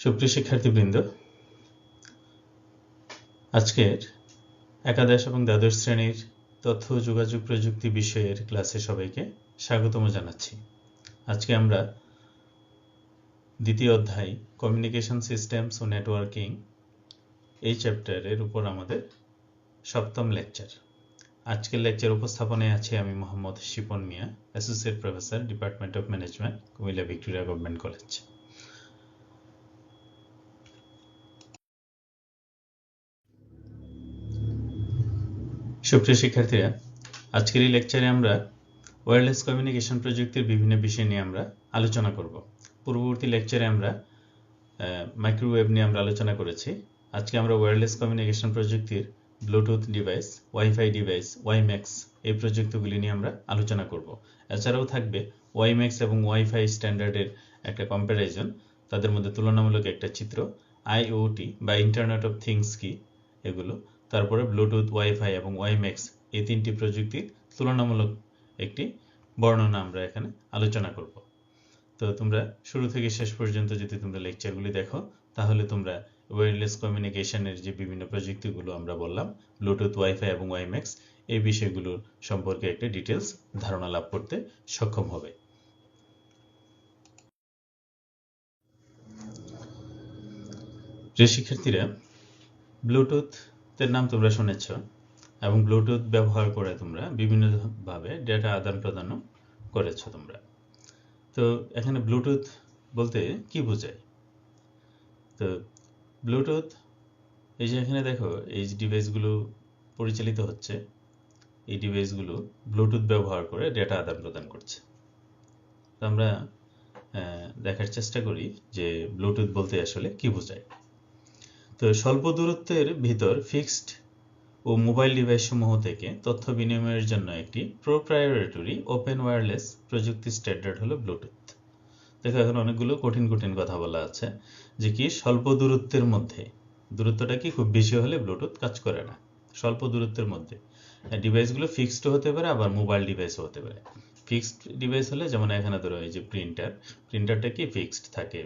সুপ্রিয় শিক্ষার্থীবৃন্দ, আজকের একাদশ এবং দ্বাদশ শ্রেণির তথ্য, যোগাযোগ প্রযুক্তি বিষয়ের ক্লাসে সবাইকে স্বাগতম জানাচ্ছি। আজকে আমরা দ্বিতীয় অধ্যায় কমিউনিকেশন সিস্টেমস ও নেটওয়ার্কিং এই চ্যাপ্টারের উপর আমাদের সপ্তম লেকচার আজকের লেকচার উপস্থাপনায় আছি আমি Mohammad Shipon Mia associate professor department of management Comilla Victoria government college সুপ্রিয় শিক্ষার্থীরা, আজকের এই লেকচারে আমরা ওয়্যারলেস কমিউনিকেশন প্রযুক্তির বিভিন্ন বিষয় নিয়ে আমরা আলোচনা করব। পূর্ববর্তী লেকচারে আমরা মাইক্রোওয়েভ নিয়ে আমরা আলোচনা করেছি। আজকে আমরা ওয়্যারলেস কমিউনিকেশন প্রযুক্তির Bluetooth device wifi device WiMAX এই প্রযুক্তিগুলি নিয়ে আমরা আলোচনা করব। এছাড়াও থাকবে ওয়াইম্যাক্স এবং ওয়াইফাই স্ট্যান্ডার্ডের একটা কম্প্যারিজন তাদের মধ্যে তুলনামূলক একটা চিত্র আইওটি বা ইন্টারনেট অফ থিংস কি, এগুলো। তারপরে ব্লুটুথ ওয়াইফাই এবং ওয়াইম্যাক্স এই তিনটি প্রযুক্তির তুলনামূলক একটি বর্ণনা আমরা এখানে আলোচনা করব। তো তোমরা শুরু থেকে শেষ পর্যন্ত যদি তোমরা লেকচারগুলি দেখো, তাহলে তোমরা ওয়্যারলেস কমিউনিকেশনের যে বিভিন্ন প্রযুক্তিগুলো আমরা বললাম ব্লুটুথ ওয়াইফাই এবং ওয়াইম্যাক্স এই বিষয়গুলোর সম্পর্কে একটা ডিটেলস ধারণা লাভ করতে সক্ষম হবে। প্রিয় শিক্ষার্থীরা ব্লুটুথ এর নাম তোমরা শুনেছ এবং ব্লুটুথ ব্যবহার করে তোমরা বিভিন্নভাবে ডেটা আদান প্রদানও করেছ তোমরা। তো এখানে ব্লুটুথ বলতে কি বোঝায়? তো ব্লুটুথ এই যে এখানে দেখো, এই ডিভাইসগুলো পরিচালিত হচ্ছে, এই ডিভাইসগুলো ব্লুটুথ ব্যবহার করে ডেটা আদান প্রদান করছে। তো আমরা দেখার চেষ্টা করি যে ব্লুটুথ বলতে আসলে কি বোঝায়। তো স্বল্প দূরত্বের ভিতর ফিক্সড ও মোবাইল ডিভাইস সমূহ থেকে তথ্য বিনিময়ের জন্য একটি প্রোপ্রায়োরিটরি ওপেন ওয়্যারলেস প্রযুক্তি স্ট্যান্ডার্ড হলো ব্লুটুথ দেখো, এখন অনেকগুলো কঠিন কঠিন কথা বলা আছে যে কি স্বল্প দূরত্বের মধ্যে, দূরত্বটা কি খুব বেশি হলে ব্লুটুথ কাজ করে না? স্বল্প দূরত্বের মধ্যে। ডিভাইসগুলো ফিক্সড হতে পারে, আবার মোবাইল ডিভাইসও হতে পারে। ফিক্সড ডিভাইস হলে যেমন এখানে ধরো এই যে প্রিন্টার প্রিন্টারটা কি ফিক্সড থাকে?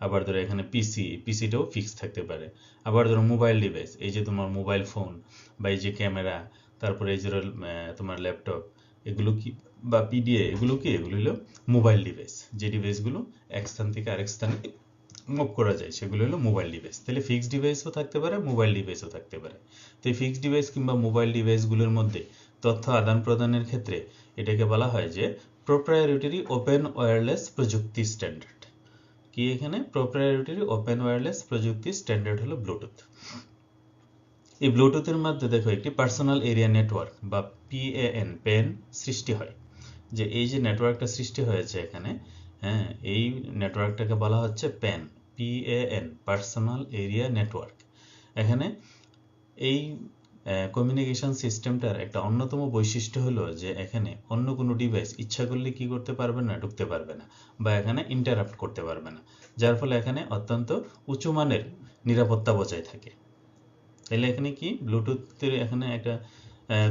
আবার ধরো এখানে পিসি পিসিটাও ফিক্স থাকতে পারে। আবার ধরো মোবাইল ডিভাইস এই যে তোমার মোবাইল ফোন বা এই যে ক্যামেরা তারপরে এই যে তোমার ল্যাপটপ এগুলো কি, বা পিডিএ এগুলো কি? এগুলো হলো মোবাইল ডিভাইস যে ডিভাইসগুলো এক স্থান থেকে আরেক স্থানে মুভ করা যায়, সেগুলো হলো মোবাইল ডিভাইস তাহলে ফিক্সড ডিভাইসও থাকতে পারে মোবাইল ডিভাইসও থাকতে পারে। তো এই ফিক্সড ডিভাইস কিংবা মোবাইল ডিভাইসগুলোর মধ্যে তথ্য আদান প্রদানের ক্ষেত্রে এটাকে বলা হয় যে প্রোপ্রায়োরিটরি ওপেন ওয়্যারলেস প্রযুক্তি স্ট্যান্ডার্ড কি এখানে? প্রোপ্রায়োরিটরি ওপেন ওয়্যারলেস প্রযুক্তি স্ট্যান্ডার্ড হলো ব্লুটুথ এই ব্লুটুথের মধ্যে দেখো, একটি পার্সোনাল এরিয়া নেটওয়ার্ক বা পিএএন পেন সৃষ্টি হয়। যে এই যে নেটওয়ার্কটা সৃষ্টি হয়েছে এখানে হ্যাঁ এই নেটওয়ার্কটাকে বলা হচ্ছে PAN P A N personal area network এখানে এই কমিউনিকেশন সিস্টেমটার একটা অন্যতম বৈশিষ্ট্য হলো যে এখানে অন্য কোনো ডিভাইস ইচ্ছা করলে কি করতে পারবে না, ঢুকতে পারবে না বা এখানে ইন্টারাপ্ট করতে পারবে না। যার ফলে এখানে অত্যন্ত উঁচু মানের নিরাপত্তা বজায় থাকে। তাহলে এখানে কি? ব্লুটুথের এখানে একটা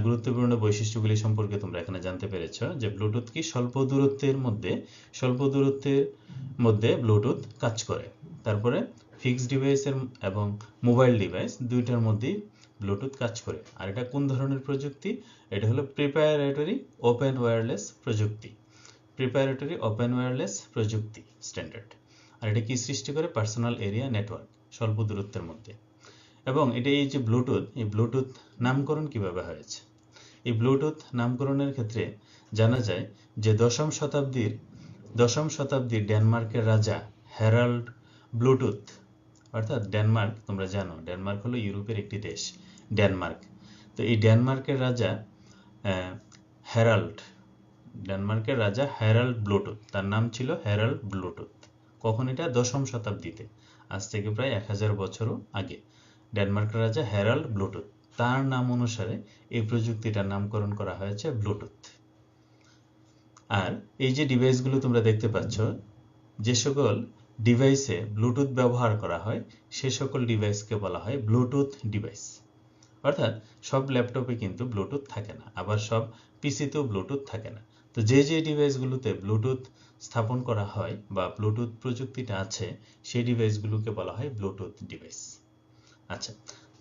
গুরুত্বপূর্ণ বৈশিষ্ট্যগুলি সম্পর্কে তোমরা এখানে জানতে পেরেছ যে ব্লুটুথ কি স্বল্প দূরত্বের মধ্যে, স্বল্প দূরত্বের মধ্যে ব্লুটুথ কাজ করে। তারপরে ফিক্সড ডিভাইসের এবং মোবাইল ডিভাইস দুইটার মধ্যেই ব্লুটুথ কাজ করে। আর এটা কোন ধরনের প্রযুক্তি? এটা হলো প্রিপারেটরি ওপেন ওয়্যারলেস প্রযুক্তি। প্রিপারেটরি ওপেন ওয়্যারলেস প্রযুক্তি স্ট্যান্ডার্ড আর এটা কি সৃষ্টি করে? পার্সোনাল এরিয়া নেটওয়ার্ক স্বল্প দূরত্বের মধ্যে। এবং এটা এই যে ব্লুটুথ, এই ব্লুটুথ নামকরণ কীভাবে হয়েছে? এই ব্লুটুথ নামকরণের ক্ষেত্রে জানা যায় যে দশম শতাব্দীর দশম শতাব্দীর ডেনমার্কের রাজা হ্যারাল্ড ব্লুটুথ অর্থাৎ ডেনমার্ক, তোমরা জানো, ডেনমার্ক হলো ইউরোপের একটি দেশ, ডেনমার্ক। তো এই ডেনমার্কের রাজা হ্যারাল্ড ডেনমার্কের রাজা হ্যারাল্ড ব্লুটুথ তার নাম ছিল হ্যারাল্ড ব্লুটুথ কখন এটা? দশম শতাব্দীতে, আজ থেকে প্রায় এক হাজার বছরও আগে। ডেনমার্কের রাজা হ্যারাল্ড ব্লুটুথ তার নাম অনুসারে এই প্রযুক্তিটার নামকরণ করা হয়েছে ব্লুটুথ। আর এই যে ডিভাইসগুলো তোমরা দেখতে পাচ্ছ, যে সকল ডিভাইসে ব্লুটুথ ব্যবহার করা হয়, সে সকল ডিভাইসকে বলা হয় ব্লুটুথ ডিভাইস অর্থাৎ সব ল্যাপটপে কিন্তু ব্লুটুথ থাকে না, আবার সব পিসিতেও ব্লুটুথ থাকে না। তো যে যে ডিভাইসগুলোতে ব্লুটুথ স্থাপন করা হয় বা ব্লুটুথ প্রযুক্তিটা আছে, সেই ডিভাইসগুলোকে বলা হয় ব্লুটুথ ডিভাইস আচ্ছা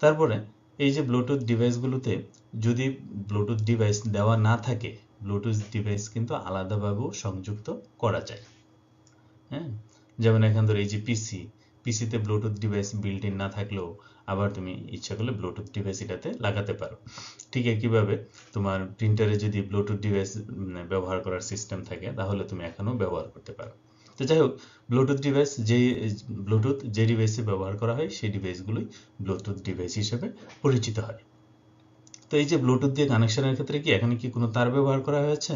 তারপরে এই যে ব্লুটুথ ডিভাইসগুলোতে যদি ব্লুটুথ ডিভাইস দেওয়া না থাকে ব্লুটুথ ডিভাইস কিন্তু আলাদাভাবেও সংযুক্ত করা যায়। হ্যাঁ যেমন এখান ধরে এই যে পিসি পিসিতে ব্লুটুথ ডিভাইস বিল্ট ইন না থাকলেও আবার তুমি ইচ্ছা করলে ব্লুটুথ ডিভাইস এটাতে লাগাতে পারো। ঠিক একইভাবে তোমার প্রিন্টারে যদি ব্লুটুথ ডিভাইস ব্যবহার করার সিস্টেম থাকে, তাহলে তুমি এখানেও ব্যবহার করতে পারো। তো যাই হোক ব্লুটুথ ডিভাইস যে ব্লুটুথ যে ডিভাইসে ব্যবহার করা হয়, সেই ডিভাইসগুলোই ব্লুটুথ ডিভাইস হিসেবে পরিচিত হয়। তো এই যে ব্লুটুথ দিয়ে কানেকশনের ক্ষেত্রে কি এখানে কি কোনো তার ব্যবহার করা হয়েছে?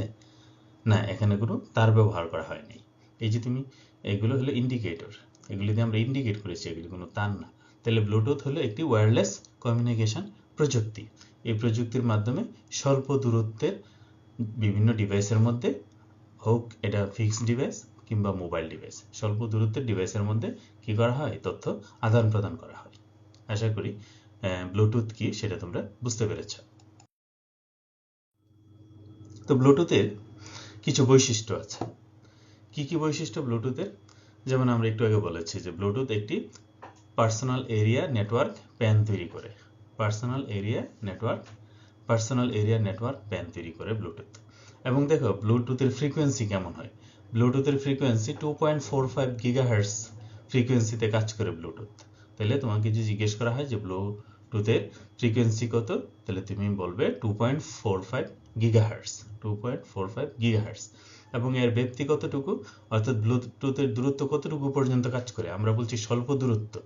না, এখানে কোনো তার ব্যবহার করা হয়নি। এই যে তুমি এগুলো হলো ইন্ডিকেটর এগুলি দিয়ে আমরা ইন্ডিকেট করেছি এগুলি, কোনো তার না। তাহলে ব্লুটুথ হলো একটি ওয়্যারলেস কমিউনিকেশন প্রযুক্তি। এই প্রযুক্তির মাধ্যমে স্বল্প দূরত্বের বিভিন্ন ডিভাইসের মধ্যে হোক, এটা ফিক্সড ডিভাইস কিংবা মোবাইল ডিভাইস স্বল্প দূরত্বের ডিভাইসের মধ্যে কি করা হয়? তথ্য আদান প্রদান করা হয়। আশা করি ব্লুটুথ কি সেটা তোমরা বুঝতে পেরেছ। তো ব্লুটুথের কিছু বৈশিষ্ট্য আছে। কি কি বৈশিষ্ট্য ব্লুটুথের? যেমন আমরা একটু আগে বলেছি যে ব্লুটুথ একটি পার্সোনাল এরিয়া নেটওয়ার্ক প্যান তৈরি করে। Personal area network, personal area network pan তৈরি করে ব্লুটুথ। এবং দেখো, ব্লুটুথের ফ্রিকোয়েন্সি কেমন হয়? ব্লুটুথের frequency two point four five gigahertz ফ্রিকোয়েন্সিতে কাজ করে ব্লুটুথ। তাহলে তোমাকে যদি জিজ্ঞেস করা হয় যে ব্লুটুথের ফ্রিকোয়েন্সি কত? তাহলে তুমি বলবে two point four five gigahertz two point four five gigahertz এবং এর ব্যাপ্তি কতটুকু, অর্থাৎ ব্লুটুথের দূরত্ব কতটুকু পর্যন্ত কাজ করে? আমরা বলছি স্বল্প দূরত্ব।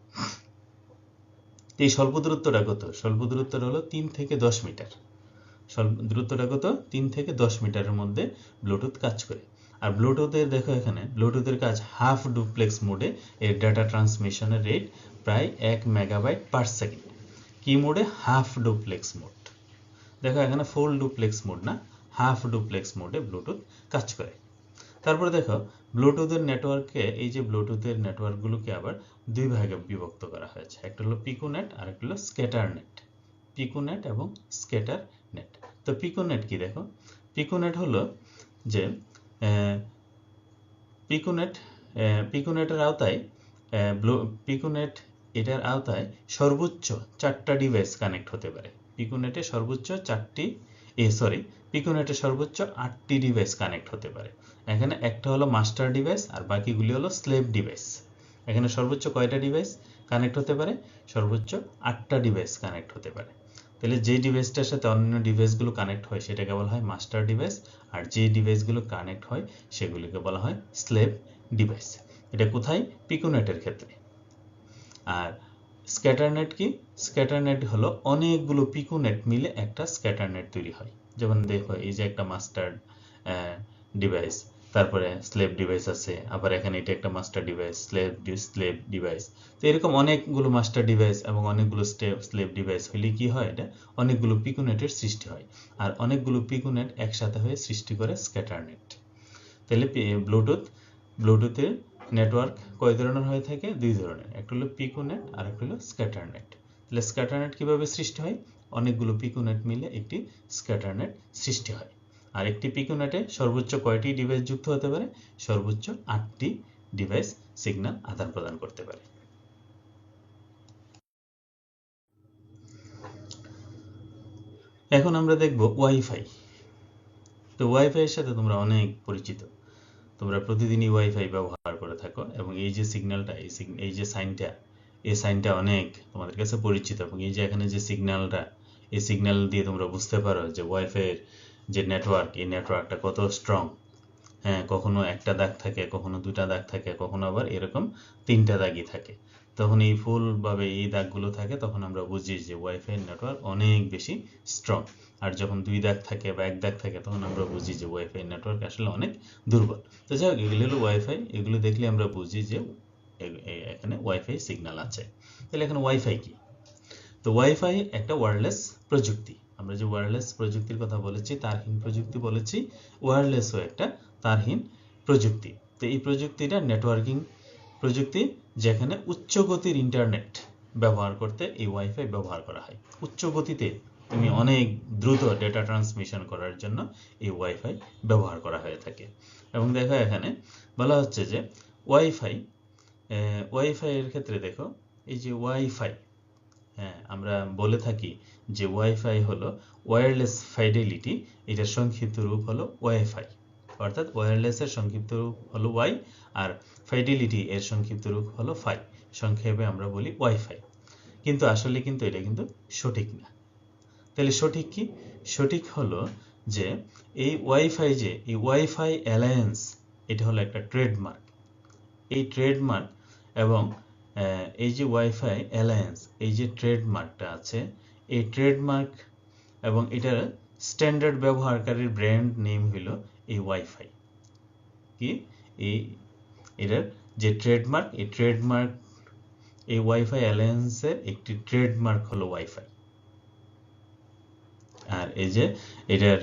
এই স্বল্প দূরত্বটা কত? স্বল্প দূরত্বটা হলো তিন থেকে দশ মিটার। স্বল্প দূরত্বটা কত? তিন থেকে দশ মিটারের মধ্যে ব্লুটুথ কাজ করে। আর ব্লুটুথের, দেখো এখানে, ব্লুটুথের কাজ হাফ ডুপ্লেক্স মোডে এর ডাটা ট্রান্সমিশনের রেট প্রায় এক মেগাবাইট পার সেকেন্ড। কি মোডে? Half duplex mode. দেখো এখানে ফুল ডুপ্লেক্স মোড না? হাফ ডুপ্লেক্স মোডে ব্লুটুথ কাজ করে। তারপরে দেখো ব্লুটুথের নেটওয়ার্কে এই যে ব্লুটুথের নেটওয়ার্কগুলোকে আবার দুই ভাগে বিভক্ত করা হয়েছে। একটা হলো পিকোনেট আর একটা হলো স্ক্যাটার নেট পিকোনেট এবং স্ক্যাটার নেট তো পিকোনেট কি দেখো? পিকোনেট হলো যে পিকোনেট পিকোনেটের আওতায় পিকোনেট এটার আওতায় সর্বোচ্চ চারটা ডিভাইস কানেক্ট হতে পারে। পিকোনেটে সর্বোচ্চ চারটি এ সরি পিকোনেটে সর্বোচ্চ আটটি ডিভাইস কানেক্ট হতে পারে। এখানে একটা হলো মাস্টার ডিভাইস আর বাকিগুলি হলো স্লেভ ডিভাইস। এখানে সর্বোচ্চ কয়টা ডিভাইস কানেক্ট হতে পারে? সর্বোচ্চ আটটা ডিভাইস কানেক্ট হতে পারে। তাহলে যে ডিভাইসটার সাথে অন্যান্য ডিভাইসগুলো কানেক্ট হয় সেটাকে বলা হয় মাস্টার ডিভাইস আর যে ডিভাইসগুলো কানেক্ট হয় সেগুলিকে বলা হয় স্লেভ ডিভাইস। এটা কোথায়? পিকোনেটের ক্ষেত্রে। আর স্ক্যাটারনেট কি? স্ক্যাটারনেট হলো অনেকগুলো পিকোনেট মিলে একটা স্ক্যাটারনেট তৈরি হয়। যেমন দেখো, এই যে একটা মাস্টার ডিভাইস তারপরে স্লেভ ডিভাইস আছে, আবার এখানে এটা একটা master device slave slave device তো এরকম অনেকগুলো মাস্টার ডিভাইস এবং অনেকগুলো স্লেভ ডিভাইস হলে কি হয় এটা? অনেকগুলো পিকোনেটের সৃষ্টি হয়। আর অনেকগুলো পিকোনেট একসাথে হয়ে সৃষ্টি করে স্ক্যাটারনেট। তাহলে ব্লুটুথ, ব্লুটুথের নেটওয়ার্ক কয় ধরনের হয়ে থাকে? দুই ধরনের। একটা হলো পিকোনেট আর একটা হলো স্ক্যাটারনেট তাহলে স্ক্যাটারনেট কীভাবে সৃষ্টি হয়? অনেকগুলো পিকোনেট মিলে একটি স্ক্যাটারনেট সৃষ্টি হয়। আর একটি পিকোনেটে সর্বোচ্চ কয়টি ডিভাইস যুক্ত হতে পারে? সর্বোচ্চ আটটি ডিভাইস সিগন্যাল আদান প্রদান করতে পারে। এখন আমরা দেখব ওয়াইফাই তো ওয়াইফাই এর সাথে তোমরা অনেক পরিচিত। তোমরা প্রতিদিনই ওয়াইফাই ব্যবহার করে থাকো এবং এই যে সিগন্যালটা এই যে সাইনটা এই সাইনটা অনেক তোমাদের কাছে পরিচিত এবং এই যে এখানে যে সিগন্যালটা এই সিগন্যাল দিয়ে তোমরা বুঝতে পারো যে ওয়াইফাই এর যে নেটওয়ার্ক এই নেটওয়ার্কটা কত স্ট্রং হ্যাঁ কখনো একটা দাগ থাকে, কখনো দুটা দাগ থাকে, কখনো আবার এরকম তিনটা দাগই থাকে। তখন এই ফুলভাবে এই দাগগুলো থাকে, তখন আমরা বুঝি যে ওয়াইফাই নেটওয়ার্ক অনেক বেশি স্ট্রং আর যখন দুই দাগ থাকে বা এক দাগ থাকে, তখন আমরা বুঝি যে ওয়াইফাই নেটওয়ার্ক আসলে অনেক দুর্বল। তো যাই হোক, এগুলো হলো ওয়াইফাই। এগুলো দেখলে আমরা বুঝি যে এখানে ওয়াইফাই সিগন্যাল আছে। তাহলে এখানে ওয়াইফাই কি? তো ওয়াইফাই একটা ওয়্যারলেস প্রযুক্তি। আমরা যে ওয়্যারলেস প্রযুক্তির কথা বলেছি, তারহীন প্রযুক্তি বলেছি ওয়্যারলেসও একটা তারহীন প্রযুক্তি। তো এই প্রযুক্তিটা নেটওয়ার্কিং প্রযুক্তি যেখানে উচ্চ গতির ইন্টারনেট ব্যবহার করতে এই ওয়াইফাই ব্যবহার করা হয়। উচ্চ গতিতে তুমি অনেক দ্রুত ডেটা ট্রান্সমিশন করার জন্য এই ওয়াইফাই ব্যবহার করা হয়ে থাকে। এবং দেখো এখানে বলা হচ্ছে যে ওয়াইফাই ওয়াইফাই এর ক্ষেত্রে দেখো, এই যে ওয়াইফাই হ্যাঁ আমরা বলে থাকি যে ওয়াইফাই হলো ওয়্যারলেস ফাইডেলিটি এটার সংক্ষিপ্ত রূপ হলো ওয়াইফাই অর্থাৎ ওয়্যারলেসের সংক্ষিপ্ত রূপ হলো ওয়াই আর ফাইডেলিটি এর সংক্ষিপ্ত রূপ হলো ফাই সংক্ষেপে আমরা বলি ওয়াইফাই কিন্তু আসলে কিন্তু এটা কিন্তু সঠিক না। তাহলে সঠিক কি? সঠিক হলো যে এই ওয়াইফাই যে, এই ওয়াইফাই অ্যালায়েন্স এটা হলো একটা ট্রেডমার্ক এই ট্রেডমার্ক এবং এই যে ওয়াইফাই অ্যালায়েন্স এই যে ট্রেডমার্কটা আছে, এই ট্রেডমার্ক এবং এটার স্ট্যান্ডার্ড ব্যবহারকারীর ব্র্যান্ড নেম হইল এই ওয়াইফাই কি? এই এটার যে ট্রেডমার্ক এই ট্রেডমার্ক এই ওয়াইফাই অ্যালায়েন্সের একটি ট্রেডমার্ক হলো ওয়াইফাই আর এই যে এটার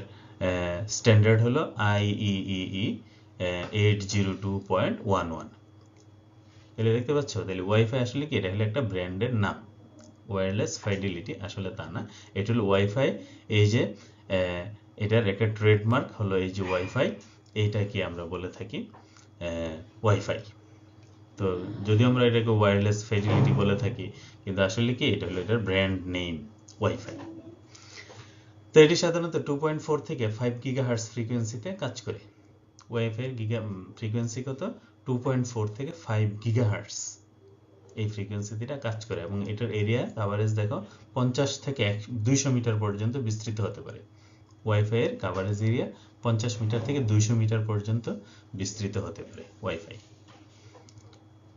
স্ট্যান্ডার্ড হলো IEEE eight zero two point one one তাহলে দেখতে পাচ্ছ? তাহলে ওয়াইফাই আসলে কি? এটা হলো একটা ব্র্যান্ডের নাম। ওয়্যারলেস ফাইডেলিটি আসলে তা না। এটা হলো ওয়াইফাই এই যে এটার একটা ট্রেডমার্ক হলো এই যে ওয়াইফাই এইটাকে আমরা বলে থাকি ওয়াইফাই তো যদি আমরা এটাকে ওয়্যারলেস ফেসিলিটি বলে থাকি, কিন্তু আসলে কি এটা হলো এটার ব্র্যান্ড নেম ওয়াইফাই তো এটি সাধারণত টু পয়েন্ট ফোর থেকে ফাইভ গিগা হার্স ফ্রিকোয়েন্সিতে কাজ করে। ওয়াইফাইয়ের গিগা ফ্রিকোয়েন্সি কত? টু পয়েন্ট ফোর থেকে ফাইভ গিগা হার্স এই ফ্রিকোয়েন্সিটা কাজ করে। এবং এটার এরিয়া কাভারেজ দেখো, পঞ্চাশ থেকে এক, দুইশো মিটার পর্যন্ত বিস্তৃত হতে পারে। ওয়াইফাইয়ের কাভারেজ এরিয়া পঞ্চাশ মিটার থেকে দুইশো মিটার পর্যন্ত বিস্তৃত হতে পারে ওয়াইফাই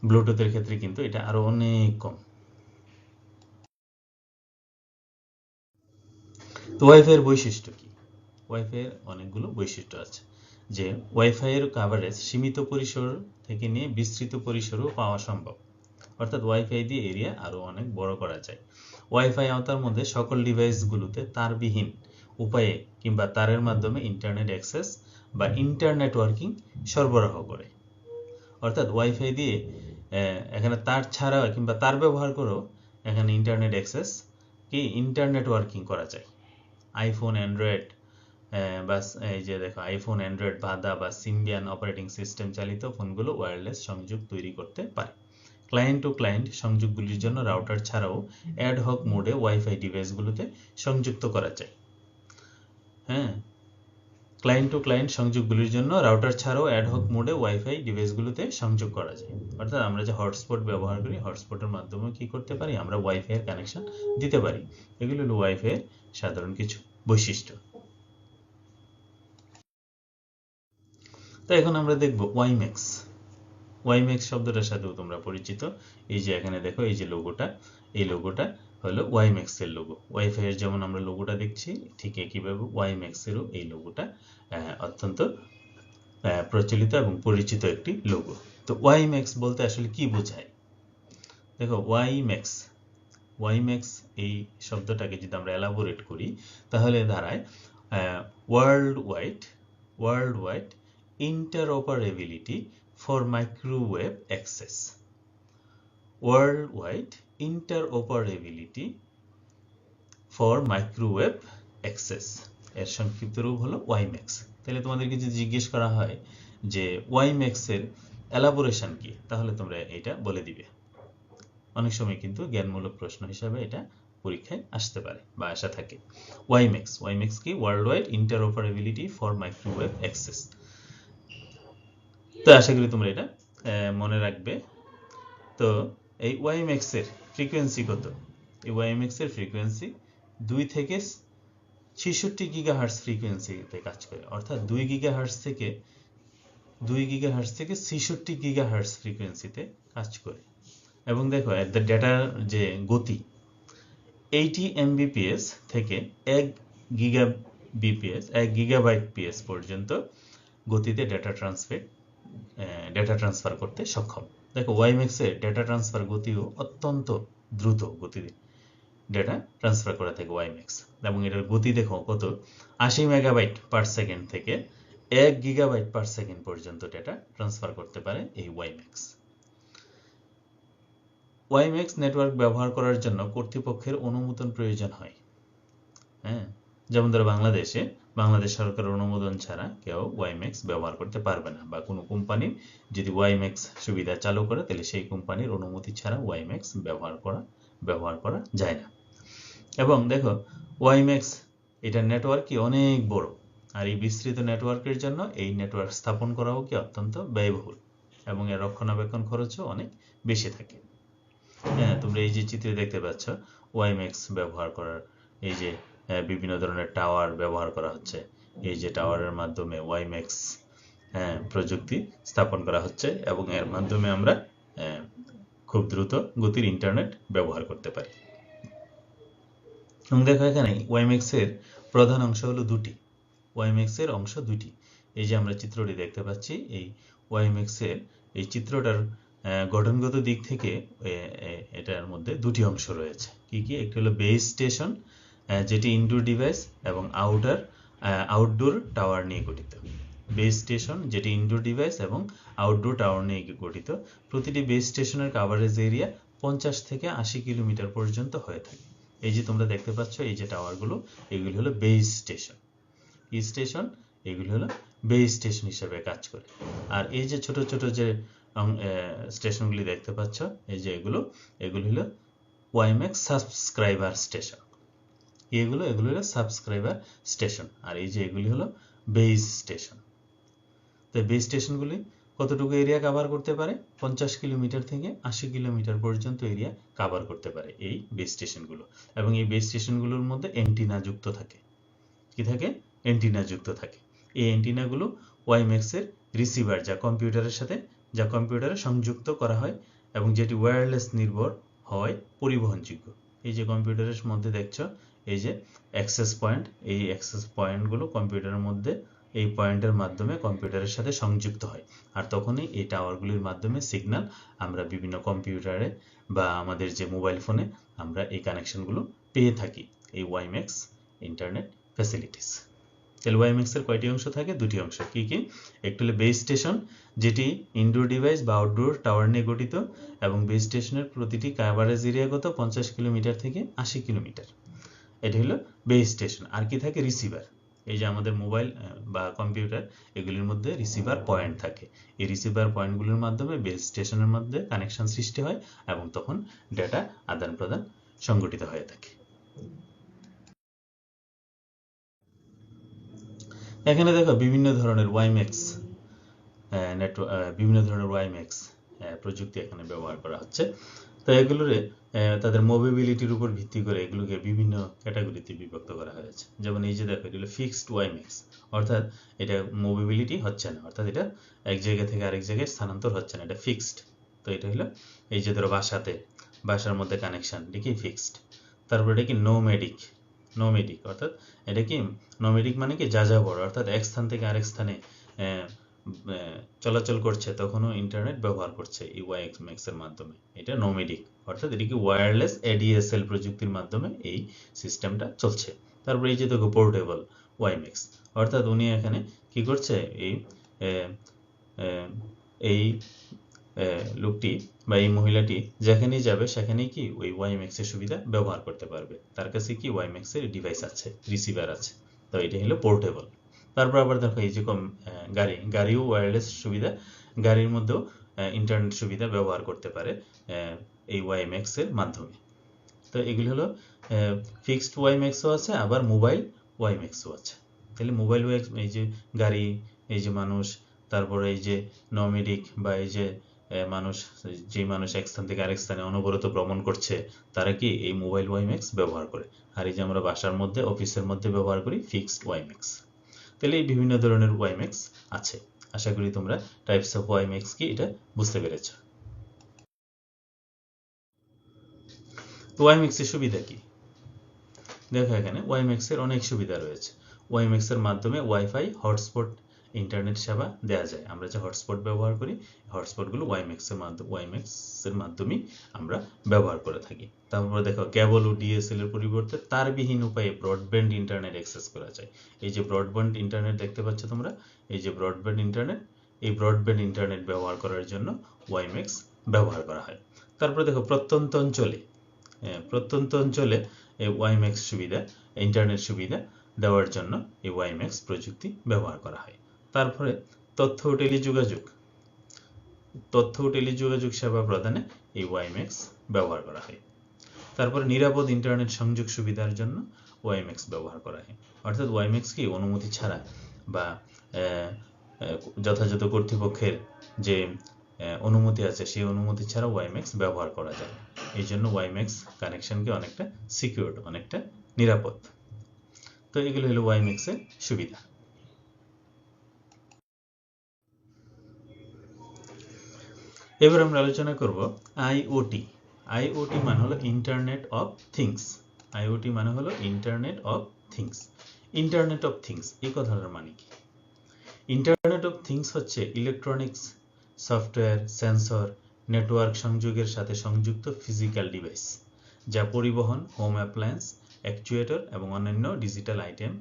ব্লুটুথের ক্ষেত্রে কিন্তু এটা আরও অনেক কম। তো ওয়াইফাইয়ের বৈশিষ্ট্য কি? ওয়াইফাইয়ের অনেকগুলো বৈশিষ্ট্য আছে। যে ওয়াইফাইয়ের কাভারেজ সীমিত পরিসর থেকে নিয়ে বিস্তৃত পরিসরও পাওয়া সম্ভব। অর্থাৎ ওয়াইফাই দিয়ে এরিয়া আরও অনেক বড় করা যায়। ওয়াইফাই আওতার মধ্যে সকল ডিভাইসগুলোতে তারবিহীন উপায়ে কিংবা তারের মাধ্যমে ইন্টারনেট অ্যাক্সেস বা ইন্টারনেট ওয়ার্কিং সরবরাহ করে। অর্থাৎ ওয়াইফাই দিয়ে এখানে তার ছাড়া কিংবা তার ব্যবহার করেও এখানে ইন্টারনেট অ্যাক্সেস কি ইন্টারনেট ওয়ার্কিং করা যায়। আইফোন অ্যান্ড্রয়েড বা এই যে দেখো আইফোন অ্যান্ড্রয়েড বাদা বা সিম্বিয়ান অপারেটিং সিস্টেম চালিত ফোনগুলো ওয়্যারলেস সংযোগ তৈরি করতে পারে। ক্লায়েন্ট টু ক্লায়েন্ট সংযোগগুলির জন্য রাউটার ছাড়াও অ্যাড হক মোডে ওয়াইফাই ডিভাইসগুলোতে সংযুক্ত করা যায়। হ্যাঁ? ক্লায়েন্ট টু ক্লায়েন্ট সংযোগগুলির জন্য রাউটার ছাড়াও অ্যাড হক মোডে ওয়াইফাই ডিভাইসগুলোতে সংযোগ করা যায়। অর্থাৎ আমরা যে হটস্পট ব্যবহার করি হটস্পটের মাধ্যমে কি করতে পারি? আমরা ওয়াইফাই এর কানেকশন দিতে পারি। এগুলো হলো ওয়াইফাই এর সাধারণ কিছু বৈশিষ্ট্য। তো এখন আমরা দেখব ওয়াইম্যাক্স ওয়াইম্যাক্স শব্দটার সাথেও তোমরা পরিচিত। এই যে এখানে দেখো, এই যে লোগোটা এই লোগোটা হলো ওয়াইম্যাক্স এর লোগো ওয়াইফাই এর যেমন আমরা লোগোটা দেখছি, ঠিক একইভাবে ওয়াইম্যাক্স এরও এই লোগোটা অত্যন্ত প্রচলিত এবং পরিচিত একটি লোগো তো ওয়াইম্যাক্স বলতে আসলে কি বোঝায়? দেখো ওয়াইম্যাক্স ওয়াইম্যাক্স এই শব্দটাকে যদি আমরা এলাবোরেট করি, তাহলে দাঁড়ায় world wide world wide interoperability for microwave access worldwide interoperability for microwave access এর সংক্ষিপ্ত রূপ হলো ওয়াইম্যাক্স তাহলে তোমাদেরকে যদি জিজ্ঞেস করা হয় যে ওয়াইম্যাক্স এর এলাবোরেশন কি, তাহলে তোমরা এটা বলে দিবে। অনেক সময় কিন্তু জ্ঞানমূলক প্রশ্ন হিসাবে এটা পরীক্ষায় আসতে পারে বা আসা থাকে। ওয়াইম্যাক্স ওয়াইম্যাক্স কি world wide interoperability for microwave access তো আশা করি তোমরা এটা মনে রাখবে। তো এই ওয়াইএমএক্স এর ফ্রিকোয়েন্সি কত? এই ওয়াইএমএক্স এর ফ্রিকোয়েন্সি দুই থেকে ছেষট্টি গিগা হার্স ফ্রিকোয়েন্সিতে কাজ করে। অর্থাৎ দুই গিগা হার্স থেকে, দুই গিগা হার্স থেকে ছেষট্টি গিগা হার্স ফ্রিকোয়েন্সিতে কাজ করে। এবং দেখো অ্যাট দ্য ডেটার যে গতি এইটি এমবিপিএস থেকে এক গিগা বিপিএস এক গিগাবাইট পিএস পর্যন্ত গতিতে ডেটা ট্রান্সফার ডেটা ট্রান্সফার করতে সক্ষম। দেখো ওয়াইম্যাক্স ডেটা ট্রান্সফার গতিও অত্যন্ত দ্রুত গতিতে। ডেটা ট্রান্সফার করে থাকে ওয়াইম্যাক্স এবং এটার গতি দেখো কত? আশি মেগাবাইট পার সেকেন্ড থেকে এক গিগাবাইট পার সেকেন্ড পর্যন্ত ডেটা ট্রান্সফার করতে পারে এই ওয়াইম্যাক্স ওয়াইম্যাক্স নেটওয়ার্ক ব্যবহার করার জন্য কর্তৃপক্ষের অনুমোদন প্রয়োজন হয়। হ্যাঁ? যেমন ধরো বাংলাদেশে বাংলাদেশ সরকারের অনুমোদন ছাড়া কেউ ওয়াইম্যাক্স ব্যবহার করতে পারবে না বা কোনো কোম্পানি যদি ওয়াইম্যাক্স সুবিধা চালু করে, তাহলে সেই কোম্পানির অনুমতি ছাড়া ওয়াইম্যাক্স ব্যবহার করা ব্যবহার করা যায় না। এবং দেখো ওয়াইম্যাক্স এটা নেটওয়ার্ক কি অনেক বড়। আর এই বিস্তৃত নেটওয়ার্কের জন্য এই নেটওয়ার্ক স্থাপন করাও কি অত্যন্ত ব্যয়বহুল এবং এর রক্ষণাবেক্ষণ খরচও অনেক বেশি থাকে। হ্যাঁ তোমরা এই যে চিত্রে দেখতে পাচ্ছ ওয়াইম্যাক্স ব্যবহার করার এই যে বিভিন্ন ধরনের টাওয়ার ব্যবহার করা হচ্ছে। এই যে টাওয়ারের মাধ্যমে ওয়াইম্যাক্স প্রযুক্তি স্থাপন করা হচ্ছে এবং এর মাধ্যমে আমরা খুব দ্রুত গতির ইন্টারনেট ব্যবহার করতে পারি। এবং দেখো এখানে ওয়াইম্যাক্স এর প্রধান অংশ হলো দুটি। ওয়াইম্যাক্স এর অংশ দুটি। এই যে আমরা চিত্রটি দেখতে পাচ্ছি, এই ওয়াইম্যাক্স এর এই চিত্রটার গঠনগত দিক থেকে এটার মধ্যে দুটি অংশ রয়েছে। কি কি? একটি হলো বেস স্টেশন যেটি ইনডোর ডিভাইস এবং আউটার আউটডোর টাওয়ার নিয়ে গঠিত। বেস স্টেশন যেটি ইনডোর ডিভাইস এবং আউটডোর টাওয়ার নিয়ে গঠিত। প্রতিটি বেস স্টেশনের কাভারেজ এরিয়া পঞ্চাশ থেকে আশি কিলোমিটার পর্যন্ত হয়ে থাকে। এই যে তোমরা দেখতে পাচ্ছ, এই যে টাওয়ারগুলো এগুলি হলো বেস স্টেশন ই স্টেশন এগুলি হলো বেস স্টেশন হিসেবে কাজ করে। আর এই যে ছোট ছোট যে স্টেশনগুলি দেখতে পাচ্ছ, এই যে এগুলো, এগুলি হলো ওয়াইম্যাক্স সাবস্ক্রাইবার স্টেশন এগুলো এগুলো হলো সাবস্ক্রাইবার স্টেশন আর এই যে এগুলি হলো বেস স্টেশন তো বেস স্টেশনগুলি কতটুকু এরিয়া কাভার করতে পারে? পঞ্চাশ কিলোমিটার থেকে আশি কিলোমিটার পর্যন্ত এরিয়া কাভার করতে পারে এই বেস স্টেশনগুলো এবং এই বেস স্টেশনগুলোর মধ্যে এন্টিনা যুক্ত থাকে। কি থাকে? এন্টিনা যুক্ত থাকে। এই এন্টিনাগুলো ওয়াইম্যাক্সের রিসিভার যা কম্পিউটারের সাথে, যা কম্পিউটারে সংযুক্ত করা হয় এবং যেটি ওয়্যারলেস নির্ভর হয় পরিবহনযোগ্য। এই যে কম্পিউটারের মধ্যে দেখছ এই যে অ্যাক্সেস পয়েন্ট এই অ্যাক্সেস পয়েন্টগুলো কম্পিউটারের মধ্যে এই পয়েন্টের মাধ্যমে কম্পিউটারের সাথে সংযুক্ত হয়। আর তখনই এই টাওয়ারগুলির মাধ্যমে সিগন্যাল আমরা বিভিন্ন কম্পিউটারে বা আমাদের যে মোবাইল ফোনে আমরা এই কানেকশনগুলো পেয়ে থাকি। এই ওয়াইম্যাক্স ইন্টারনেট ফ্যাসিলিটিস তাহলে ওয়াইম্যাক্স এর কয়টি অংশ থাকে? দুটি অংশ। কি কি? একটি হলো বেস স্টেশন যেটি ইনডোর ডিভাইস বা আউটডোর টাওয়ার নিয়ে গঠিত এবং বেস স্টেশনের প্রতিটি কাভারেজ এরিয়া কত পঞ্চাশ কিলোমিটার থেকে আশি কিলোমিটার। এটি হলো বেস স্টেশন আর কি থাকে রিসিভার এই যে আমাদের মোবাইল বা কম্পিউটার এগুলির মধ্যে রিসিভার পয়েন্ট থাকে। এই রিসিভার পয়েন্টগুলির মাধ্যমে বেস স্টেশনের মধ্যে কানেকশন সৃষ্টি হয় এবং তখন ডেটা আদান প্রদান সংগঠিত হয়ে থাকে। এখানে দেখো বিভিন্ন ধরনের ওয়াইম্যাক্স নেটওয়ার্ক বিভিন্ন ধরনের ওয়াইম্যাক্স প্রযুক্তি এখানে ব্যবহার করা হচ্ছে। তো এগুলোরে তাদের মোবিলিটির উপর ভিত্তি করে এগুলোকে বিভিন্ন ক্যাটাগরিতে বিভক্ত করা হয়েছে। যেমন এই যে দেখো, এগুলো ফিক্সড ওয়াইম্যাক্স অর্থাৎ এটা মোবিলিটি হচ্ছে না, অর্থাৎ এটা এক জায়গা থেকে আরেক জায়গায় স্থানান্তর হচ্ছে না, এটা ফিক্সড তো এটা হলো এই যে ধরো বাসাতে, বাসার মধ্যে কানেকশন এটা কি ফিক্সড তারপর এটা কি নোমেডিক নোমেডিক অর্থাৎ এটা কি নোমেডিক মানে কি যা যা বড় অর্থাৎ এক স্থান থেকে আরেক স্থানে চলাচল করছে, তখনও ইন্টারনেট ব্যবহার করছে ওয়াইএক্স এর মাধ্যমে। এটা নোমেডিক অর্থাৎ এটি কি ওয়্যারলেস এডিএসএল প্রযুক্তির মাধ্যমে এই সিস্টেমটা চলছে। তারপরে এই যে দেখো পোর্টেবল ওয়াইম্যাক্স অর্থাৎ উনি এখানে কি করছে, এই এই লোকটি বা এই মহিলাটি যেখানেই যাবে, সেখানেই কি ওই ওয়াইম্যাক্স এর সুবিধা ব্যবহার করতে পারবে। তার কাছে কি ওয়াইম্যাক্স এর ডিভাইস আছে রিসিভার আছে। তো এটা হলো পোর্টেবল তারপর আবার দেখো এই যে কম গাড়ি, গাড়িও ওয়্যারলেস সুবিধা, গাড়ির মধ্যেও ইন্টারনেট সুবিধা ব্যবহার করতে পারে এই ওয়াইম্যাক্স এর মাধ্যমে। তো এগুলি হলো ফিক্সড ওয়াইম্যাক্সও আছে, আবার মোবাইল ওয়াইম্যাক্সও আছে। তাহলে মোবাইল ওয়াইক্স এই যে গাড়ি, এই যে মানুষ, তারপরে এই যে নমেডিক বা এই যে মানুষ যে মানুষ এক স্থান থেকে আরেক স্থানে অনবরত ভ্রমণ করছে, তারা কি এই মোবাইল ওয়াইম্যাক্স ব্যবহার করে? আর এই যে আমরা বাসার মধ্যে অফিসের মধ্যে ব্যবহার করি ফিক্সড ওয়াইম্যাক্স তাহলে এই বিভিন্ন ধরনের ওয়াইম্যাক্স আছে। আশা করি তোমরা টাইপস অফ ওয়াইম্যাক্স কি এটা বুঝতে পেরেছ। ওয়াইম্যাক্স এর সুবিধা কি? দেখো এখানে ওয়াইম্যাক্সের অনেক সুবিধা রয়েছে। ওয়াইম্যাক্সের মাধ্যমে ওয়াইফাই হটস্পট ইন্টারনেট সেবা দেওয়া যায়। আমরা যে হটস্পট ব্যবহার করি হটস্পটগুলো ওয়াইম্যাক্স এর মাধ্যমে ওয়াইম্যাক্স এর মাধ্যমে আমরা ব্যবহার করে থাকি। তারপরে দেখো, কেবল ও ডিএসএল এর পরিবর্তে তারবিহীন উপায়ে ব্রডব্যান্ড ইন্টারনেট অ্যাক্সেস করা যায়। এই যে ব্রডব্যান্ড ইন্টারনেট দেখতে পাচ্ছ তোমরা? এই যে ব্রডব্যান্ড ইন্টারনেট এই ব্রডব্যান্ড ইন্টারনেট ব্যবহার করার জন্য ওয়াইম্যাক্স ব্যবহার করা হয়। তারপরে দেখো, প্রত্যন্ত অঞ্চলে প্রত্যন্ত অঞ্চলে এই ওয়াইম্যাক্স সুবিধা ইন্টারনেট সুবিধা দেওয়ার জন্য এই ওয়াইম্যাক্স প্রযুক্তি ব্যবহার করা হয়। তারপরে তথ্য ও টেলিযোগাযোগ। তথ্য ও টেলিযোগাযোগ সেবা প্রদানে এই ওয়াইম্যাক্স ব্যবহার করা হয়। তারপরে নিরাপদ ইন্টারনেট সংযোগ সুবিধার জন্য ওয়াইম্যাক্স ব্যবহার করা হয়। অর্থাৎ ওয়াইম্যাক্স কি অনুমতি ছাড়া বা যথাযথ কর্তৃপক্ষের যে অনুমতি আছে, সেই অনুমতি ছাড়া ওয়াইম্যাক্স ব্যবহার করা যায়। এই জন্য ওয়াইম্যাক্স কানেকশনকে অনেকটা সিকিউরড অনেকটা নিরাপদ। তো এগুলো হলো ওয়াইম্যাক্সের সুবিধা। এবার আমরা আলোচনা করব আইওটি। আইওটি মানে হলো ইন্টারনেট অফ থিংস আইওটি মানে হলো internet of things internet of things এই কথাটার মানে কি? ইন্টারনেট অফ থিংস হচ্ছে ইলেকট্রনিক্স সফটওয়্যার সেন্সর নেটওয়ার্ক সংযোগের সাথে সংযুক্ত ফিজিক্যাল ডিভাইস যা পরিবহন হোম অ্যাপ্লায়েন্স অ্যাকচুয়েটর এবং অন্যান্য ডিজিটাল আইটেম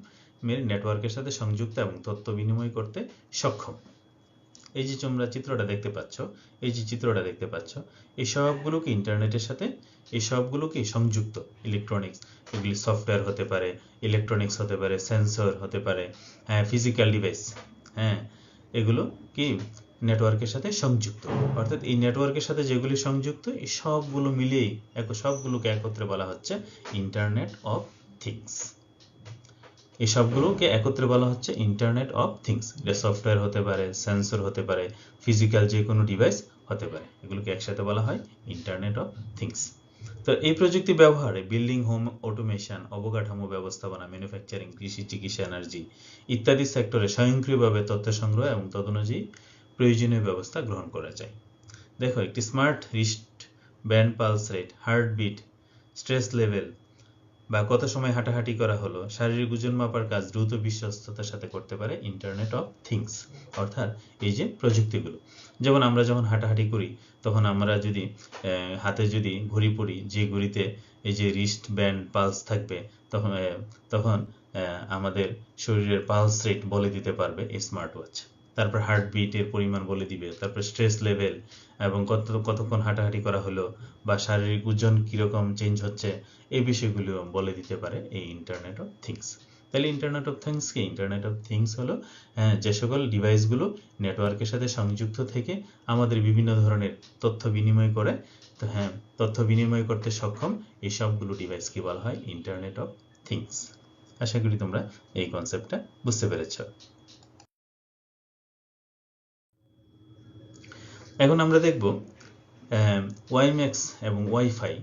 নেটওয়ার্কের সাথে সংযুক্ত এবং তথ্য বিনিময় করতে সক্ষম। এই যে তোমরা চিত্রটা দেখতে পাচ্ছ, এই যে চিত্রটা দেখতে পাচ্ছ, এই সবগুলোকে ইন্টারনেটের সাথে? এই সবগুলোকে সংযুক্ত? ইলেকট্রনিক্স এগুলি সফটওয়্যার হতে পারে ইলেকট্রনিক্স হতে পারে সেন্সর হতে পারে হ্যাঁ ফিজিক্যাল ডিভাইস হ্যাঁ এগুলো কি নেটওয়ার্কের সাথে সংযুক্ত। অর্থাৎ এই নেটওয়ার্কের সাথে যেগুলি সংযুক্ত, এই সবগুলো মিলিয়েই সবগুলোকে একত্রে বলা হচ্ছে ইন্টারনেট অফ থিংস এই সবগুলোকে একত্রে বলা হচ্ছে ইন্টারনেট অফ থিংস এটা সফটওয়্যার হতে পারে সেন্সর হতে পারে ফিজিক্যাল যে কোনো ডিভাইস হতে পারে। এগুলোকে একসাথে বলা হয় ইন্টারনেট অফ থিংস তো এই প্রযুক্তি ব্যবহারে বিল্ডিং হোম অটোমেশন অবকাঠামো ব্যবস্থাপনা ম্যানুফ্যাকচারিং কৃষি, চিকিৎসা এনার্জি ইত্যাদি সেক্টরে স্বয়ংক্রিয়ভাবে তথ্য সংগ্রহ এবং তদনুযায়ী প্রয়োজনীয় ব্যবস্থা গ্রহণ করা যায়। দেখো, একটি smart wrist band pulse rate heartbeat stress level বা কত সময় হাঁটাহাঁটি করা হলো, শারীরিক ওজন মাপার কাজ দ্রুত বিশ্বস্ততার সাথে করতে পারে ইন্টারনেট অফ থিংস অর্থাৎ এই যে প্রযুক্তিগুলো। যেমন আমরা যখন হাঁটাহাঁটি করি, তখন আমরা যদি হাতে যদি ঘড়ি পরি যে ঘড়িতে এই যে রিস্ট ব্যান্ড পালস থাকবে, তখন তখন আমাদের শরীরের পালস রেট বলে দিতে পারবে স্মার্ট ওয়াচ তারপর হার্টবিটের পরিমাণ বলে দিবে তারপর স্ট্রেস লেভেল এবং কত কতক্ষণ হাঁটাহাঁটি করা হলো বা শারীরিক ওজন কীরকম চেঞ্জ হচ্ছে এই বিষয়গুলো বলে দিতে পারে এই ইন্টারনেট অফ থিংস তাহলে ইন্টারনেট অফ থিংস কি? ইন্টারনেট অফ থিংস হলো আহ, যে সকল ডিভাইসগুলো নেটওয়ার্কের সাথে সংযুক্ত থেকে আমাদের বিভিন্ন ধরনের তথ্য বিনিময় করে তো হ্যাঁ তথ্য বিনিময় করতে সক্ষম এই সবগুলো ডিভাইসকে বলা হয়? ইন্টারনেট অফ থিংস আশা করি তোমরা এই কনসেপ্টটা বুঝতে পেরেছ। এখন আমরা দেখব ওয়াইম্যাক্স এবং ওয়াইফাই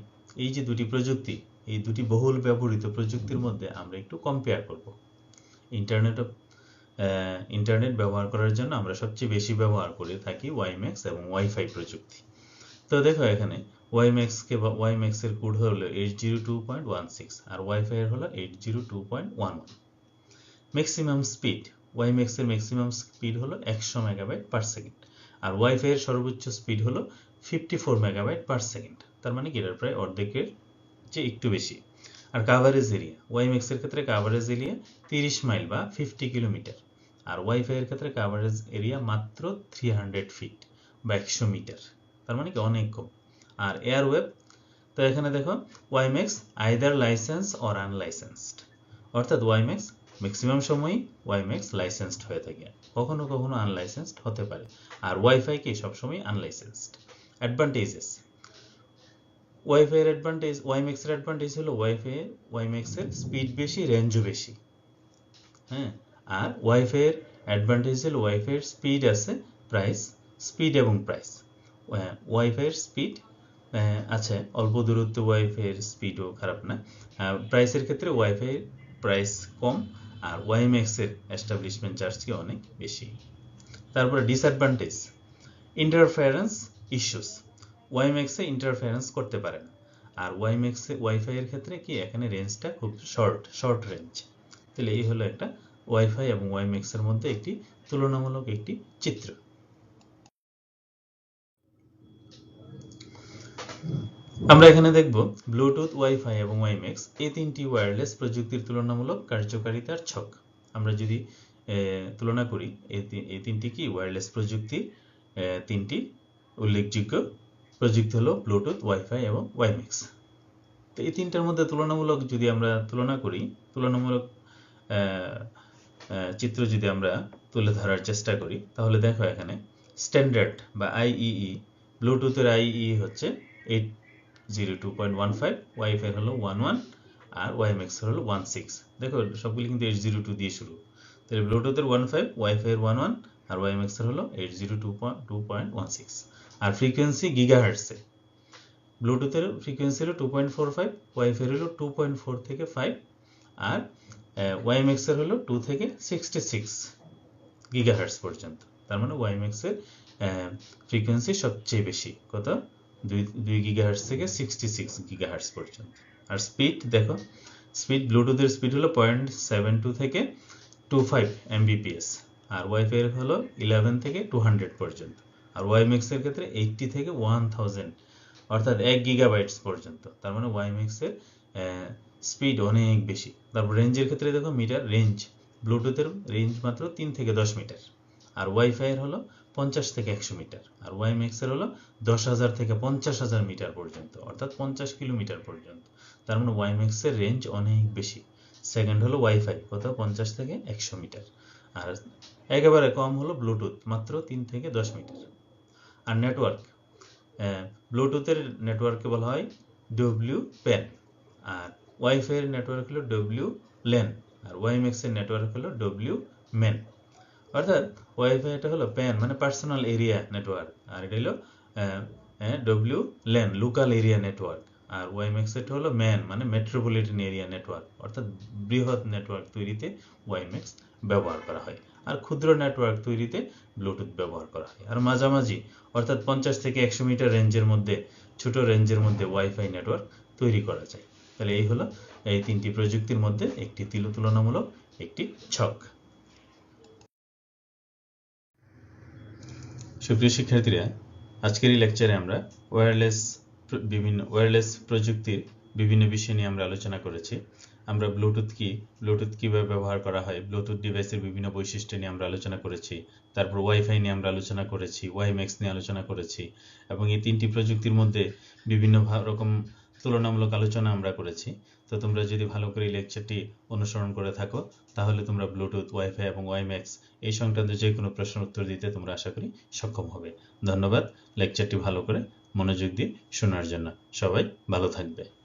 এই যে দুটি প্রযুক্তি, এই দুটি বহুল ব্যবহৃত প্রযুক্তির মধ্যে আমরা একটু কম্পেয়ার করব। ইন্টারনেট অফ ইন্টারনেট ব্যবহার করার জন্য আমরা সবচেয়ে বেশি ব্যবহার করে থাকি ওয়াইম্যাক্স এবং ওয়াইফাই প্রযুক্তি। তো দেখো এখানে ওয়াইম্যাক্সকে বা ওয়াইম্যাক্স এর কোড হলো eight zero two point one six আর ওয়াইফাই এর হলো eight zero two point one one maximum speed WiMAX এর ম্যাক্সিমাম স্পিড হলো একশো মেগাবাইট পার সেকেন্ড আর ওয়াইফাই এর সর্বোচ্চ স্পিড হলো fifty four megabyte per second তার মানে কি? এটার প্রায় অর্ধেকের চেয়ে একটু বেশি। আর কাভারেজ এরিয়া ওয়াইম্যাক্স এর ক্ষেত্রে কাভারেজ এরিয়া তিরিশ মাইল বা ফিফটি কিলোমিটার আর ওয়াইফাই এর ক্ষেত্রে কাভারেজ এরিয়া মাত্র থ্রি হান্ড্রেড ফিট বা একশো মিটার তার মানে কি? অনেক কম। আর এয়ারওয়েব তো এখানে দেখো WiMAX either licence or unlicensed অর্থাৎ ওয়াইম্যাক্স ম্যাক্সিমাম সময়ই ওয়াইম্যাক্স লাইসেন্সড হয়ে থাকে। কখনো কখনো আনলাইসেন্সড হতে পারে। আর ওয়াইফাই কি সবসময় আনলাইসেন্সড অ্যাডভান্টেজেস ওয়াইফাই এর অ্যাডভান্টেজ ওয়াইম্যাক্স এর অ্যাডভান্টেজ হলো ওয়াইফাই ওয়াইম্যাক্স এর স্পিড বেশি রেঞ্জও বেশি। হ্যাঁ? আর ওয়াইফাই এর অ্যাডভান্টেজ হলো ওয়াইফাই এর স্পিড আছে প্রাইস স্পিড এবং প্রাইস ওয়াইফাই এর স্পিড আছে, অল্প দূরত্ব ওয়াইফাই এর স্পিডও খারাপ না। প্রাইসের ক্ষেত্রে ওয়াইফাই প্রাইস কম আর ওয়াইম্যাক্স এর এস্টাবলিশমেন্ট চার্জ কি অনেক বেশি। তারপরে ডিসঅ্যাডভান্টেজ ইন্টারফারেন্স ইস্যুস ওয়াইম্যাক্সে ইন্টারফারেন্স করতে পারে না। আর ওয়াইম্যাক্সে ওয়াইফাই এর ক্ষেত্রে কি এখানে রেঞ্জটা খুব শর্ট শর্ট রেঞ্জ তাহলে এই হলো একটা ওয়াইফাই এবং ওয়াইম্যাক্স এর মধ্যে একটি তুলনামূলক একটি চিত্র। আমরা এখানে দেখব ব্লুটুথ ওয়াইফাই এবং ওয়াইম্যাক্স এই তিনটি ওয়্যারলেস প্রযুক্তির তুলনামূলক কার্যকারিতার ছক। আমরা যদি তুলনা করি, এই তিনটি কি ওয়্যারলেস প্রযুক্তি? তিনটি উল্লেখযোগ্য প্রযুক্তি হলো ব্লুটুথ ওয়াইফাই এবং ওয়াইম্যাক্স তো এই তিনটার মধ্যে তুলনামূলক যদি আমরা তুলনা করি, তুলনামূলক চিত্র যদি আমরা তুলে ধরার চেষ্টা করি, তাহলে দেখো এখানে স্ট্যান্ডার্ড বা আইইই ব্লুটুথের আইই হচ্ছে eight zero two point one five হলো ওয়ান ওয়ান আর ওয়াইএমএক্স হলো ওয়ান সিক্স দেখো, সবগুলি কিন্তু এইট জিরো টু দিয়ে শুরু। তাহলে ব্লুটুথের ওয়ান ফাইভ ওয়াইফাই এর ওয়ান ওয়ান আর এর হলো eight zero two point two point one six আর ফ্রিকোয়েন্সি গিগা হার্টসে ব্লুটুথের ফ্রিকোয়েন্সি হলো টু পয়েন্ট ফোর ফাইভ হলো টু পয়েন্ট ফোর থেকে ফাইভ আর ওয়াইএমএক্স এর হলো টু থেকে সিক্সটি সিক্স গিগাহার্টস পর্যন্ত। তার মানে ওয়াইএমএক্স এর ফ্রিকোয়েন্সি সবচেয়ে বেশি। কত? দুই দুই গিগাহার্টস থেকে সিক্সটি সিক্স গিগাহার্টস পর্যন্ত। আর স্পিড দেখো স্পিড ব্লুটুথের স্পিড হলো পয়েন্ট সেভেন টু থেকে টু ফাইভ এমবিপিএস আর ওয়াইফাই এর হলো ইলেভেন থেকে টু হান্ড্রেড পর্যন্ত, আর ওয়াইএমএক্স এর ক্ষেত্রে এইটটি থেকে ওয়ান থাউজেন্ড অর্থাৎ এক গিগাবাইটস পর্যন্ত। তার মানে ওয়াইএমএক্স এর স্পিড অনেক বেশি। তারপর রেঞ্জের ক্ষেত্রে দেখো মিটার রেঞ্জ ব্লুটুথের রেঞ্জ মাত্র তিন থেকে দশ মিটার আর ওয়াইফাই এর হলো পঞ্চাশ থেকে একশো মিটার। আর ওয়াইএমএক্স এর হলো দশ হাজার থেকে পঞ্চাশ হাজার মিটার পর্যন্ত, অর্থাৎ পঞ্চাশ কিলোমিটার পর্যন্ত। তার মানে ওয়াইএমএক্স এর রেঞ্জ অনেক বেশি। সেকেন্ড হলো ওয়াইফাই কত পঞ্চাশ থেকে একশো মিটার। আর একেবারে কম হলো ব্লুটুথ মাত্র তিন থেকে দশ মিটার। আর নেটওয়ার্ক ব্লুটুথের নেটওয়ার্ককে বলা হয় ডব্লিউ প্যান আর ওয়াইফাই এর নেটওয়ার্ক হলো ডব্লিউ ল্যান আর ওয়াইএমএক্স এর নেটওয়ার্ক হলো ডব্লিউ ম্যান অর্থাৎ ওয়াইফাই এটা হলো প্যান মানে পার্সোনাল এরিয়া নেটওয়ার্ক আর এটা হলো W LAN local area network আর ওয়াইএমএক্স এটা হলো ম্যান মানে মেট্রোপলিটন এরিয়া নেটওয়ার্ক অর্থাৎ বৃহৎ নেটওয়ার্ক তৈরিতে ওয়াইএমএক্স ব্যবহার করা হয়, আর ক্ষুদ্র নেটওয়ার্ক তৈরিতে ব্লুটুথ ব্যবহার করা হয়, আর মাঝামাঝি, অর্থাৎ পঞ্চাশ থেকে একশো মিটার রেঞ্জের মধ্যে, ছোট রেঞ্জের মধ্যে ওয়াইফাই নেটওয়ার্ক তৈরি করা যায়, তাহলে এই হলো এই তিনটি প্রযুক্তির মধ্যে একটি তিল তুলনামূলক একটি ছক। সুপ্রিয় শিক্ষার্থীরা, আজকের এই লেকচারে আমরা ওয়্যারলেস বিভিন্ন ওয়্যারলেস প্রযুক্তির বিভিন্ন বিষয় নিয়ে আমরা আলোচনা করেছি। আমরা ব্লুটুথ কি ব্লুটুথ কীভাবে ব্যবহার করা হয় ব্লুটুথ ডিভাইসের বিভিন্ন বৈশিষ্ট্য নিয়ে আমরা আলোচনা করেছি, তারপর ওয়াইফাই নিয়ে আমরা আলোচনা করেছি ওয়াইম্যাক্স নিয়ে আলোচনা করেছি, এবং এই তিনটি প্রযুক্তির মধ্যে বিভিন্ন রকম তুলনামূলক আলোচনা আমরা করেছি। তো তোমরা যদি ভালো করে লেকচারটি অনুসরণ করে থাকো, তাহলে তোমরা ব্লুটুথ ওয়াইফাই এবং ওয়াইম্যাক্স এই সংক্রান্ত যে কোনো প্রশ্নের উত্তর দিতে তোমরা আশা করি সক্ষম হবে। ধন্যবাদ লেকচারটি ভালো করে মনোযোগ দিয়ে শোনার জন্য। সবাই ভালো থাকবে।